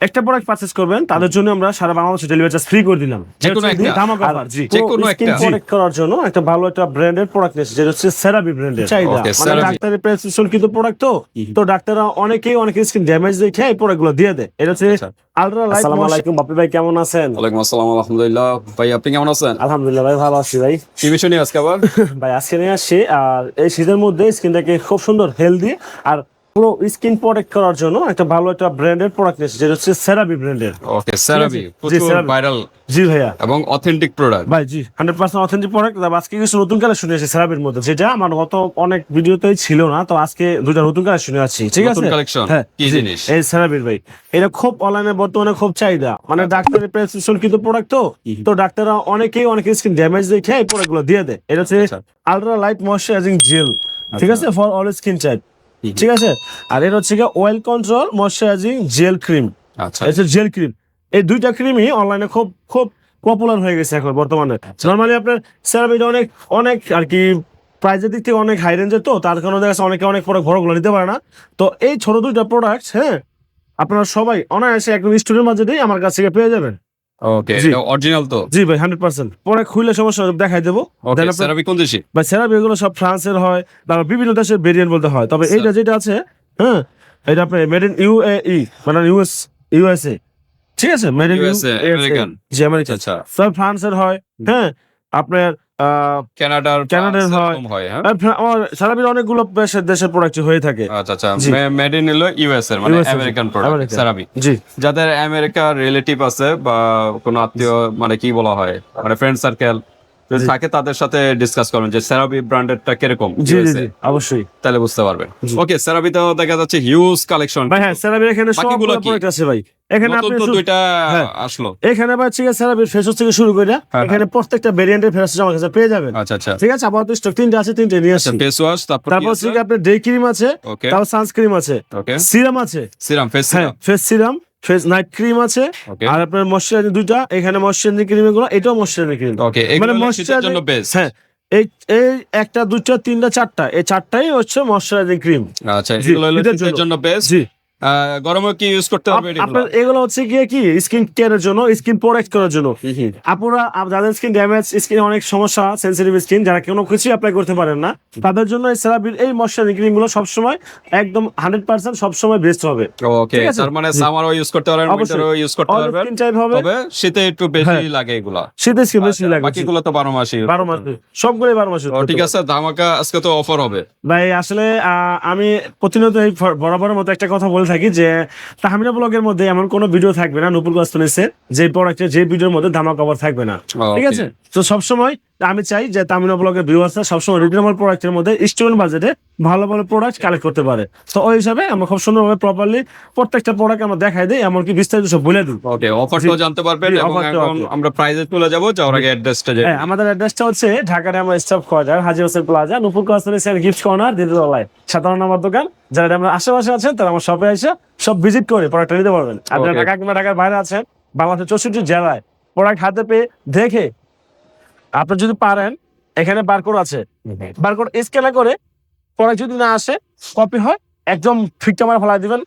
একটা product purchase করবেন তাদের জন্য আমরা সারা বাংলাদেশে ডেলিভারি চার্জ ফ্রি করে দিলাম। যে কোনো একটা? ধামাকা অফার জি। যে কোনো একটা? প্রোডাক্ট করার জন্য একটা ভালো একটা ব্র্যান্ডের প্রোডাক্ট নিয়েছে যেটা হচ্ছে সেরাবি ব্র্যান্ডের চাহিদা মানে ডাক্তারের প্রেসক্রিপশন কিন্তু প্রোডাক্ট তো তো ডাক্তাররা অনেকেই অনেক স্কিন ড্যামেজ দেখে এই প্রোডাক্টগুলো দিয়ে দেয়। এটা হচ্ছে। আলট্রা লাইট আসসালামু আলাইকুম বাপি ভাই কেমন আছেন? ওয়ালাইকুম আসসালাম আলহামদুলিল্লাহ। ভাই আপনি কেমন আছেন? আলহামদুলিল্লাহ ভাই ভালো আছি ভাই। কি বিষয় নিয়ে আজকে আবার? ভাই আজকে নিয়ে আসছি আর এই শীতের মধ্যে স্কিনটাকে খুব সুন্দর হেলদি আর পুরো স্কিন প্রোটেক্ট করার জন্য একটা ভালো একটা ব্র্যান্ডের প্রোডাক্ট নিয়েছে যেটা হচ্ছে সেরাবি ব্র্যান্ডের ওকে সেরাভি জি, প্রচুর ভাইরাল জি ভাইয়া। এবং অথেন্টিক প্রোডাক্ট ভাই জি হান্ড্রেড পার্সেন্ট অথেন্টিক প্রোডাক্ট আজকে কিছু নতুন কালেকশন এসেছে সেরাবির মধ্যে যেটা আমার গত অনেক ভিডিওতেই ছিল না তো আজকে দুটা নতুন কালেকশন আছে ঠিক নতুন আছে? collection? হ্যাঁ কি জিনিস? এই সেরাবির ভাই এটা খুব অনলাইনে বর্তমানে খুব চাহিদা। মানে ডাক্তারের প্রেসক্রিপশন কিন্তু প্রোডাক্ট তো। তো ডাক্তাররা অনেকেই অনেক স্কিন ড্যামেজ দেখে এই প্রোডাক্টগুলো দিয়ে দেয়। এটা হচ্ছে আচ্ছা। আলট্রা লাইট ময়শ্চারাইজিং জেল ঠিক আছে? ফর অল স্কিন টাইপ ঠিক আছে? আর এর হচ্ছে oil control moisturizing gel cream আচ্ছা। জেল ক্রিম এই দুইটা ক্রিমই অনলাইনে খুব খুব পপুলার হয়ে গেছে এখন বর্তমানে। আচ্ছা। নর্মালি আপনার সেরামিটা অনেক অনেক আর কি প্রাইজের দিক থেকে অনেক হাই রেঞ্জের তো তার কারণে দেখা যাচ্ছে অনেকে অনেক প্রোডাক্ট বড়গুলো নিতে পারে না। তো এই ছোট দুইটা প্রোডাক্ট হ্যাঁ আপনারা সবাই অনায়াসে একদম স্টুডেন্ট মাঝে বাজেটেই আমার কাছ থেকে পেয়ে যাবেন। ওকে অরিজিনাল তো? জি ভাই পরে সমস্যা দেখাই দেবো। কোন দেশি? বা সেরাবি এগুলো সব ফ্রান্সের হয় তারপর বিভিন্ন দেশের ভেরিয়েন্ট বলতে হয়। তবে এইটা যেটা আছে হ্যাঁ এটা আপনার মেড ইন ইউএই মানে ইউএস ইউএসএ ঠিক আছে? Made in. জি আমেরিকা আচ্ছা। সব ফ্রান্সের হয় হ্যাঁ আপনার কানাডার কানাডার হয়। আমার সারা হ্যাঁ আমার সারাবির অনেকগুলো দেশের দেশের প্রোডাক্ট হয়ে থাকে আচ্ছা আচ্ছা। মেড ইন হলো ইউএস এর মানে আমেরিকান প্রোডাক্ট American। জি যাদের আমেরিকার রিলেটিভ আছে বা কোনো আত্মীয় মানে কি বলা হয় মানে ফ্রেন্ড সার্কেল থাকে তাদের সাথে ডিসকাস করবেন যে ব্র্যান্ডেরটা কীরকম জি জি অবশ্যই। তাহলে বুঝতে পারবেন। ওকে সেরাভিতেও দেখা যাচ্ছে হিউজ কালেকশন ভাই হ্যাঁ সেরাবির এখানে সব প্রোডাক্ট আছে ভাই। এখানে আপনি তো দুইটা হ্যাঁ। আসলো। এখানে ঠিক আছে সেরাবির থেকে শুরু করে হ্যাঁ, এখানে প্রত্যেকটা ভেরিয়েন্টের ফেসওয়াশ আমার কাছে পেয়ে যাবেন। আচ্ছা আচ্ছা। ঠিক আছে আপাতত স্টক তিনটে আছে তিনটে নিয়ে আসছি ফেস ওয়াশ তারপর তারপর হচ্ছে কি আপনার ডে ক্রিম আছে তারপর সানস্ক্রিন আছে। সিরাম আছে। সিরাম ফেস হ্যাঁ face serum face night cream আছে আর আপনার ময়শ্চারাইজিং দুইটা এখানে ময়শ্চারাইজিং ক্রিম এগুলো এটাও ময়শ্চারাইজিং ক্রিম। ওকে মানে এগুলো জন্য বেস্ট হ্যাঁ এই এই একটা দুইটা তিনটা চারটা এই চারটাই হচ্ছে ময়শ্চারাইজিং ক্রিম। আচ্ছা এগুলো জন্য। বেস্ট গরমে কি ইউজ করতে আপনার এগুলো হচ্ছে গিয়ে কি স্কিন কেয়ারের জন্য স্কিন প্রোটেক্ট করার জন্য। আপনারা যাদের স্কিন ড্যামেজ স্কিন অনেক সমস্যা সেন্সিটিভ স্কিন যারা কোনো কিছু অ্যাপ্লাই করতে পারেন না তাদের জন্য এই সেরাবির এই ময়শ্চারাইজিং ক্রিমগুলো সবসময় একদম হান্ড্রেড পার্সেন্ট সবসময় বেস্ট হবে। ওকে তার মানে সামারও ইউজ করতে পারবেন উইন্টারও ইউজ করতে পারবেন। স্কিন টাইপ হবে। তবে শীতে একটু বেশি হ্যাঁ। লাগে এগুলা। শীতের স্কিন বেশি আচ্ছা, লাগে বাকিগুলো তো বারো মাসই। বারো মাস সবগুলোই বারো মাস ও, ঠিক আছে ধামাকা আজকে তো অফার হবে। ভাই আসলে আমি প্রতিনিয়ত এই বরাবরের মতো একটা কথা বলে থাকি যে তাহমিনা ব্লগের মধ্যে এমন কোনো ভিডিও থাকবে না নুপুর গাস্তনিসে যে প্রোডাক্টের যে ভিডিওর মধ্যে ধামা কভার থাকবে না। ঠিক আছে? তো সবসময় আমি চাই যে তামিনা ব্লগের ভিউয়ার্সরা সবসময় রিজনেবল প্রোডাক্টের মধ্যে স্টুডেন্ট বাজেটে ভালো ভালো প্রোডাক্ট কালেক্ট করতে পারে। তো ওই হিসাবে আমরা খুব সুন্দরভাবে প্রপারলি প্রত্যেকটা প্রোডাক্ট আমরা দেখাই দিই এমনকি বিস্তারিত সব বলে দিই। ওকে অফারটাও জানতে পারবেন এবং এখন আমরা প্রাইজে চলে যাব যাওয়ার আগে অ্যাড্রেসটা যে হ্যাঁ আমাদের অ্যাড্রেসটা হচ্ছে ঢাকার আমার staff quarter Haji Hossain plaza Nupur sir gift corner দ্বিতীয়তলায় সাতান্ন নম্বর দোকান। যারা আমরা আশেপাশে আছেন তারা আমার শপে এসে সব ভিজিট করে প্রোডাক্টটা নিতে পারবেন। Okay. ঢাকা কিংবা ঢাকার বাইরে আছেন বাংলাদেশের চৌষট্টি জেলায় প্রোডাক্ট হাতে পেয়ে দেখে আপনি যদি পারেন এখানে বারকোড আছে। বারকোড স্ক্যান করে প্রোডাক্ট যদি না আসে কপি হয় একদম ফিকটা মারা ফেলা দিবেন।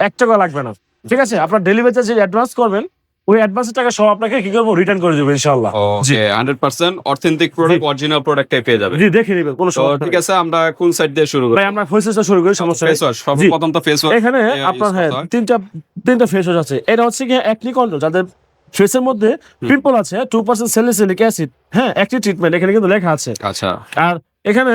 এক টাকা লাগবে না। ঠিক আছে? আপনার ডেলিভারি চার্জ অ্যাডভান্স করবেন ওই অ্যাডভান্সের টাকা সব আপনাকে কি করব? রিটার্ন করে দেবো ইনশাল্লাহ ওকে 100% অথেন্টিক প্রোডাক্ট অরিজিনাল প্রোডাক্টটাই পেয়ে যাবে। জি দেখে নেবেন কোনো সমস্যা ঠিক আছে আমরা কোন সাইড দিয়ে শুরু করি? ভাই আমরা ফেসটা শুরু করি সমস্যা নেই। ফেস ওয়াশ সর্বপ্রথম তো ফেস ওয়াশ এখানে আপনার হ্যাঁ তিনটা তিনটা ফেস ওয়াশ আছে। এটা হচ্ছে কি একনি কন্ট্রোল যাদের ফেসের মধ্যে পিম্পল আছে টু পার্সেন্ট স্যালিসিলিক অ্যাসিড হ্যাঁ একটি ট্রিটমেন্ট এখানে কিন্তু লেখা আছে। আচ্ছা। আর এখানে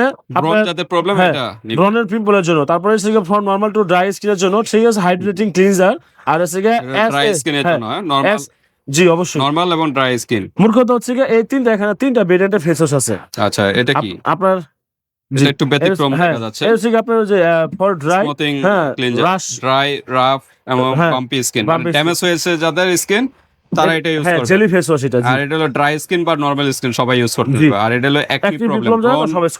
প্রবলেম হ্যাঁ, এটা ব্রনের পিম্পলের জন্য। তারপরে হচ্ছে ফ্রম নর্মাল টু ড্রাই স্কিনের জন্য ঠিক আছে হাইড্রেটিং ক্লিনজার আর গিয়ে ড্রাই স্কিনের হ্যাঁ, জন্য নরমাল জি অবশ্যই। নরমাল এবং ড্রাই স্কিন মূর্খত হচ্ছে গিয়ে এই তিনটা এখানে তিনটা ভেরিয়েন্টের ফেস ওয়াশ আছে। আচ্ছা এটা কি? আপনার একটু ব্যতিক্রম হ্যাঁ, দেখা যাচ্ছে। হচ্ছে গিয়ে আপনার যে ফর ড্রাই হ্যাঁ, ড্রাই রাফ এবং হ্যাঁ, বাম্পি স্কিন ড্যামেজ হয়েছে যাদের স্কিন তারা এটা ইউজ হ্যাঁ করবে। জেলি ফেস ওয়াশ এটা। আর এটা হলো ড্রাই স্কিন বা নরমাল স্কিন সবাই ইউজ করতে পারবে। আর এটা হলো অ্যাক্টিভ প্রবলেম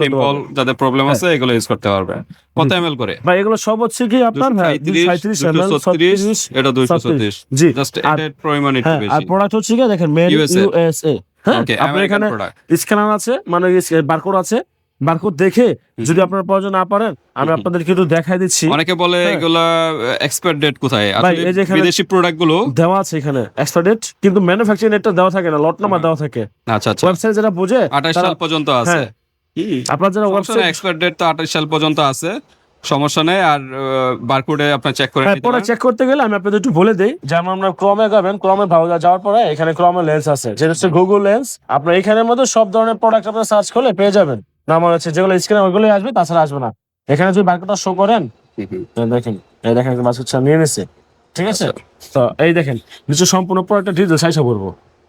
পিম্পল হ্যাঁ। যাদের প্রবলেম আছে এগুলো ইউজ করতে পারবে। কত এমএল করে? ভাই এগুলো সব হচ্ছে কি আপনার হ্যাঁ 235, 237 ml 236, এটা 236 জি। জাস্ট পরিমাণ একটু হ্যাঁ আর প্রোডাক্ট হচ্ছে কি দেখেন মেড ইউএসএ হ্যাঁ আপনার এখানে স্ক্যানার আছে মানে বারকোড আছে। বারকোড দেখে যদি আপনারা প্রয়োজন না পারেন আমি আপনাদেরকে একটু দেখাই দিচ্ছি। অনেকে বলে হ্যাঁ। এগুলা এক্সপায়ার ডেট কোথায়? আসলে এই যে এখানে- বিদেশি প্রোডাক্টগুলো দেওয়া আছে এখানে এক্সপায়ার ডেট কিন্তু ম্যানুফ্যাকচারিং ডেটটা দেওয়া থাকে না লট নাম্বার দেওয়া থাকে। আচ্ছা আচ্ছা। ওয়েবসাইট যেটা বুঝে আঠাশ তারা- সাল পর্যন্ত আছে। হ্যাঁ। আপনার যারা ওয়েবসাইট এক্সপায়ার ডেট তো আঠাশ সাল পর্যন্ত আছে সমস্যা নেই আর বারকোডে আপনার চেক করে হ্যাঁ নিতে পরে পারেন। চেক করতে গেলে আমি আপনাদের একটু বলে দিই যেমন আমরা ক্রমে যাবেন ক্রমে ব্রাউজার যাওয়ার পরে এখানে ক্রমে লেন্স আছে যেটা হচ্ছে গুগল লেন্স আপনার এখানের মধ্যে সব ধরনের প্রোডাক্ট আপনার সার্চ করলে পেয়ে যাবেন। না আমার হচ্ছে যেগুলো স্ক্রিনে ওইগুলোই আসবে তাছাড়া আসবে না। এখানে যদি বারকোডটা শো করেন দেখেন এই দেখেন বাস হচ্ছে নিয়ে নিছে। ঠিক আছে? তো এই দেখেন নিচে সম্পূর্ণ প্রোডাক্টের ডিটেলস আইসা বলব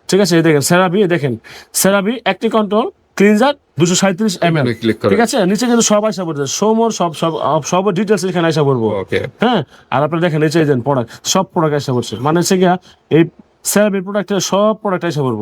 ঠিক আছে? এই দেখেন সেরাবি দেখেন। সেরাবি একটি কন্ট্রোল ক্লিনজার দুশো সাঁত্রিশ এম এল ঠিক আছে? নিচে কিন্তু সব আইসা পড়ছে। সোমর সব সব সব ডিটেলস এখানে আইসা ওকে হ্যাঁ? আর আপনারা দেখেন নিচে দেন প্রোডাক্ট সব প্রোডাক্ট এসে পড়ছে। মানে হচ্ছে গিয়া এই সেরাবি প্রোডাক্টের সব প্রোডাক্ট এসে পড়ব।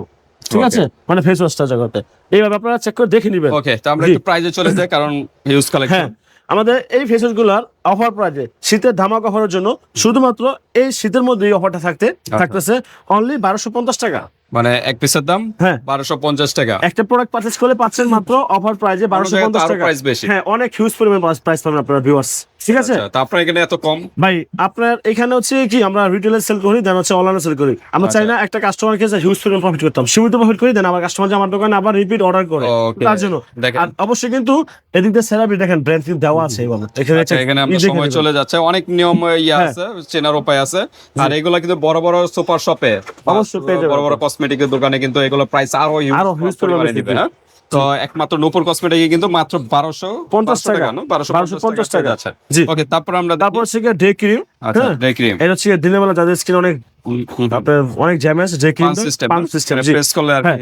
ঠিক আছে? মানে ফেস ওয়াশটা জগতে। এইভাবে আপনারা চেক করে দেখে নেবেন। ওকে তো আমরা। একটু প্রাইজে চলে যাই কারণ হিউজ হ্যাঁ কালেকশন আমাদের এই ফেসওয়াশগুলার অফার প্রাইজে শীতের ধামাক অফারের জন্য শুধুমাত্র এই শীতের মধ্যে এই অফারটা থাকতে থাকতেছে অনলি বারোশো পঞ্চাশ টাকা। মানে এক পিসের দাম হ্যাঁ। বারোশো পঞ্চাশ টাকা। একটা প্রোডাক্ট পারচেজ করলে পাচ্ছেন মাত্র অফার প্রাইজে বারোশো পঞ্চাশ টাকা। price বেশি। হ্যাঁ অনেক হিউজ পরিমাণ প্রাইস পাবেন আপনারা ভিউয়ার্স ঠিক আছে? আচ্ছা, আপনার এখানে এত কম? ভাই আপনার এখানে হচ্ছে কি আমরা রিটেলে সেল করি দেন হচ্ছে অনলাইনে সেল করি। আমরা চাই না একটা কাস্টমারকে হিউজ পরিমাণ প্রফিট করতাম। সীমিত প্রফিট করি দেন আমার কাস্টমার যে আমার দোকানে আবার রিপিট অর্ডার করে। তার জন্য। আর অবশ্যই কিন্তু এদিক দিয়ে সেরাবি দেখেন ব্র্যান্ড কিন্তু দেওয়া আছে এখানে আচ্ছা, এখানে আমরা সময় চলে যাচ্ছে। অনেক নিয়ম ইয়ে। আছে চেনার উপায় আছে। আর এগুলো কিন্তু বড় বড় সুপার শপে অবশ্যই বড় বড় কসমেটিকের দোকানে কিন্তু এগুলো প্রাইস আরও পরিমাণে দিবে। তো একমাত্র নূপুর কসমেটিকে কিন্তু মাত্র বারোশো পঞ্চাশ টাকা। বারোশো পঞ্চাশ টাকা। আছে। ওকে তারপর আমরা তারপর ডে ক্রিম আচ্ছা হ্যাঁ। ডে ক্রিম এটা হচ্ছে দিনের বেলা যাদের স্কিন অনেক আপনার অনেক জ্যাম আছে day cream pump system press করলে আর হ্যাঁ।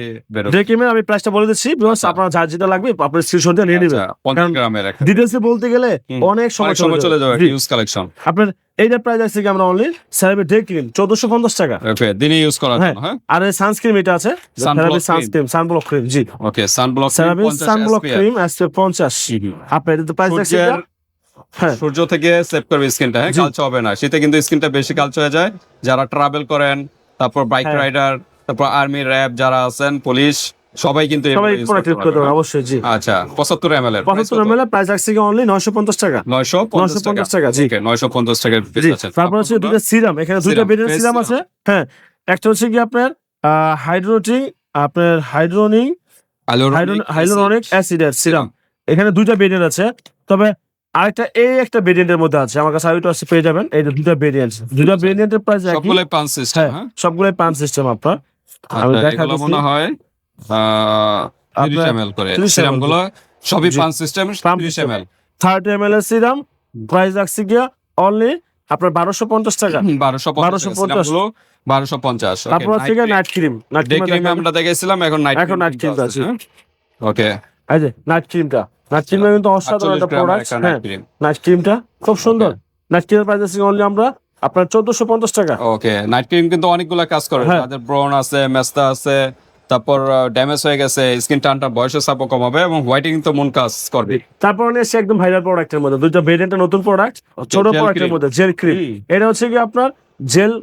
আমি প্রাইসটা বলে দিচ্ছি বিকজ আচ্ছা। আপনার যার যেটা লাগবে আপনার স্ক্রিনশট দিয়ে নিয়ে নেবেন। আচ্ছা, গ্রামের একটা। বলতে গেলে অনেক সময় সময় চলে যাবে। ইউজ কালেকশন আপনার এইটা প্রাইস আছে কি আমরা অনলি সেরাবি ডে ক্রিম চোদ্দশো পঞ্চাশ টাকা। ওকে দিনে ইউজ করার হ্যাঁ। হ্যাঁ? আর এই সানস্ক্রিন এটা আছে cream। সানস্ক্রিন সানব্লক ক্রিম জি। Okay sunblock CeraVe sunblock cream SPF পঞ্চাশ। আপনার এটা প্রাইস আছে সূর্য থেকে সেভ করবে স্কিনটা হ্যাঁ। কালচে হবে না। শীতে কিন্তু স্কিনটা বেশি কালচে হয়ে যায়। যারা ট্রাভেল করেন তারপর বাইক হ্যাঁ। রাইডার তারপর আর্মি র্যাব যারা আছেন পুলিশ সবাই কিন্তু সবাই প্রোডাক্ট করতে অবশ্যই জি। হ্যাঁ? আচ্ছা পঁচাত্তর এম এল এর পঁচাত্তর এম এল প্রাইস আছে কি অনলি নয়শো পঞ্চাশ টাকা। নয়শো নয়শো পঞ্চাশ টাকা জি। নয়শো পঞ্চাশ টাকার piece আছে তারপর হচ্ছে দুটো সিরাম এখানে দুটো বেডের সিরাম আছে হ্যাঁ একটা হচ্ছে কি আপনার হাইড্রোটিং আপনার হাইড্রোনিং হাইলোরনিক অ্যাসিডের সিরাম এখানে দুইটা ভেরিয়েন্ট আছে তবে আরেকটা এই একটা ভেরিয়েন্টের মধ্যে আছে আমার কাছে আরেকটা আছে পেয়ে যাবেন। এই যে দুইটা ভেরিয়েন্ট দুইটা ভেরিয়েন্টের প্রাইস একই। সবগুলোই পাঁচ সিস্টেম হ্যাঁ হ্যাঁ? সবগুলোই পাঁচ সিস্টেম আপনার। আমি আচ্ছা, দেখা এগুলো মনে হয় তিরিশ এম এল করে 30 সিরামগুলো সবই। পাঁচ সিস্টেম Pump তিরিশ system। M L third M L এর সিরাম প্রাইস রাখছি গিয়া অনলি আপনার বারোশো পঞ্চাশ টাকা। বারোশো 1250 পঞ্চাশ। বারোশো পঞ্চাশ তারপর গিয়ে night cream night cream cream আমরা দেখেছিলাম এখন নাইট এখন night cream টা আছে। ওকে এই যে নাইট ক্রিমটা নাইট ক্রিমটা কিন্তু অসাধারণ একটা প্রোডাক্ট হ্যাঁ নাইট ক্রিমটা খুব সুন্দর। নাইট ক্রিমের প্রাইস আছে অনলি আমরা আপনার চোদ্দশো পঞ্চাশ টাকা। ওকে নাইট ক্রিম কিন্তু অনেকগুলো কাজ করে। হ্যাঁ। তাদের ব্রন আছে মেস্তা আছে তারপর ড্যামেজ হয়ে গেছে স্কিন টানটা বয়সের চাপও কমাবে এবং হোয়াইটিং তো মন কাজ করবে। তারপর এসে একদম ভাইরাল প্রোডাক্টের মধ্যে। দুইটা ভেরিয়েন্টের নতুন প্রোডাক্ট ছোট প্রোডাক্টের মধ্যে জেল ক্রিম এটা হচ্ছে কি আপনার জেল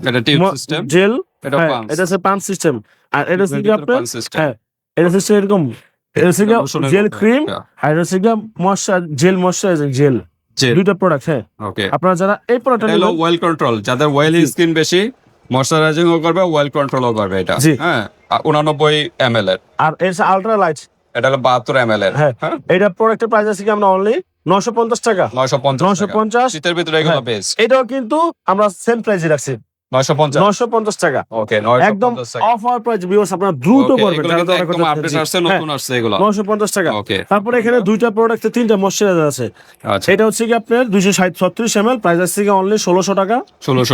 এটা টিউব সিস্টেম জেল এটা হ্যাঁ, pumps। এটা হচ্ছে পাম্প সিস্টেম আর এটা হচ্ছে কি আপনার হ্যাঁ এটা হচ্ছে এরকম জেল ক্রিম। আর হচ্ছে ময়শ্চার জেল ময়শ্চারাইজিং জেল। দুইটা প্রোডাক্ট হ্যাঁ। ওকে আপনারা যারা এই প্রোডাক্টটা এটা হলো ওয়েল কন্ট্রোল যাদের ওয়েলি স্কিন বেশি ময়শ্চারাইজিং ও করবে ওয়েল কন্ট্রোলও করবে এটা। হ্যাঁ? উনানব্বই এম এল এর। আর এর আলট্রা লাইট এটা হলো বাহাত্তর এম এল এর। হ্যাঁ। হ্যাঁ? এটা প্রোডাক্টের প্রাইস আছে কি আমরা অনলি নশো পঞ্চাশ টাকা। নয়শো পঞ্চাশ নশো পঞ্চাশ। শীতের ভিতরে এগুলো হ্যাঁ। বেস্ট এটাও কিন্তু আমরা সেম প্রাইসে রাখছি। নয়শো পঞ্চাশ। নশো পঞ্চাশ টাকা। ওকে একদম টাকা। অফার প্রাইস ভিউয়ার্স আপনারা দ্রুত করবেন। এগুলো যারা কিন্তু order একদম আপডেট আসছে নতুন আসছে এগুলো। নশো পঞ্চাশ টাকা। ওকে তারপরে এখানে দুইটা প্রোডাক্টে তিনটা ময়শ্চারাইজার আছে। আচ্ছা। এটা হচ্ছে কি আপনার প্রাইস আছে কি অনলি টাকা?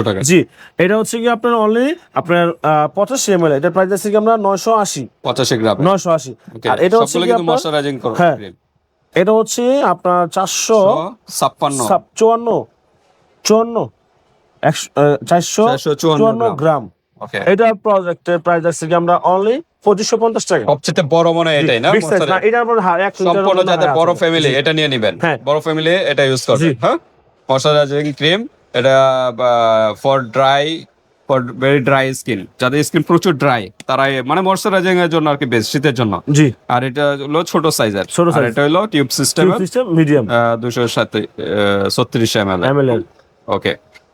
টাকা। জি। এটা হচ্ছে কি আপনার অনলি আপনার এটা প্রাইস আছে কি আমরা নয়শো আশি। পঁচাশি গ্রাম। নয়শো আশি। ওকে আর এটা হচ্ছে কি ময়শ্চারাইজিং হ্যাঁ। এটা হচ্ছে আপনার চারশো ছাপ্পান্ন। সাত- চুয়ান্ন। চুয়ান্ন। একশো আহ, চারশো চুয়ান্ন গ্রাম। এটা প্রজেক্টের প্রাইস আছে কি আমরা অনলি পঁচিশশো পঞ্চাশ টাকা। সবচেয়ে বড় মনে হয় এটাই না? মধ্যে হ্যাঁ, সম্পূর্ণ যাদের হ্যাঁ, বড় ফ্যামিলি এটা নিয়ে নেবেন। হ্যাঁ। বড় ফ্যামিলি এটা ইউজ করবে। হ্যাঁ? ময়শ্চারাইজিং ক্রিম এটা for dry for very dry skin যাদের স্কিন প্রচুর ড্রাই তারা মানে ময়শ্চারাইজিং এর জন্য আর কি বেস্ট শীতের জন্য। জি। আর এটা হলো ছোট সাইজের ছোট size। এটা হলো টিউব সিস্টেম মিডিয়াম দুশো সাথে ছত্রিশ এম এল ওকে।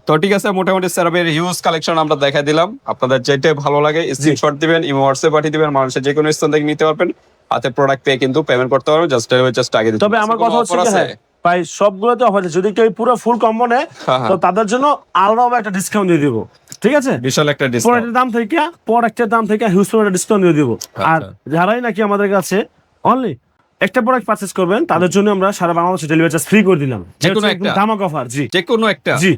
তো ঠিক আছে মোটামুটি সেরাবের হিউজ কালেকশন আমরা দেখা দিলাম। আপনাদের যেটা ভালো লাগে স্ক্রিনশট দিবেন ইমো হোয়াটসঅ্যাপ পাঠিয়ে দিবেন মানুষের যে কোনো স্থান থেকে নিতে পারবেন। হাতে প্রোডাক্ট পেয়ে কিন্তু পেমেন্ট করতে পারবেন জাস্ট জাস্ট আগে তবে আমার কথা হচ্ছে? হ্যাঁ, ভাই সবগুলোতে অফার আছে। যদি কেউ পুরো ফুল কম্বো নেয় হ্যাঁ, হ্যাঁ। তো তাদের জন্য আলাদা একটা ডিসকাউন্ট দিয়ে দিব। ঠিক আছে? বিশাল একটা ডিসকাউন্ট প্রোডাক্টের দাম থেকে প্রোডাক্টের দাম থেকে হিউজ একটা ডিসকাউন্ট দিয়ে দিব। আর যারাই নাকি আমাদের কাছে অনলি একটা প্রোডাক্ট পারচেজ করবেন তাদের জন্য আমরা সারা বাংলাদেশে ডেলিভারি চার্জ ফ্রি করে দিলাম। যে কোনো একটা? ধামাক অফার জি। যে কোনো একটা। জি।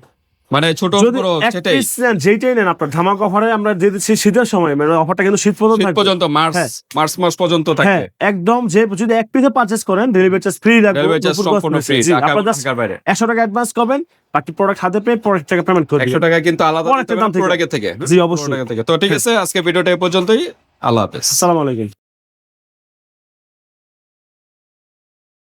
মানে ছোট বড় সেটাই নেন আপনার ধামাক অফারে আমরা দিয়ে দিচ্ছি শীতের সময় মানে অফারটা কিন্তু শীত পর্যন্ত শীত। পর্যন্ত মার্চ হ্যাঁ। মার্চ মাস পর্যন্ত হ্যাঁ থাকবে একদম যে যদি এক পিসে পারচেজ করেন ডেলিভারি চার্জ ফ্রি রাখব ডেলিভারি চার্জ সম্পূর্ণ ফ্রি মিনিট। জি, ঢাকা ঢাকার বাইরে একশো টাকা অ্যাডভান্স করবেন বাকি প্রোডাক্ট হাতে পেয়ে প্রোডাক্ট টাকা পেমেন্ট করে একশো দিবেন। টাকা কিন্তু আলাদা প্রোডাক্টের থেকে। থেকে জি, অবশ্যই। থেকে তো ঠিক আছে আজকে ভিডিওটা এই পর্যন্তই আল্লাহ হাফেজ আসসালামু আলাইকুম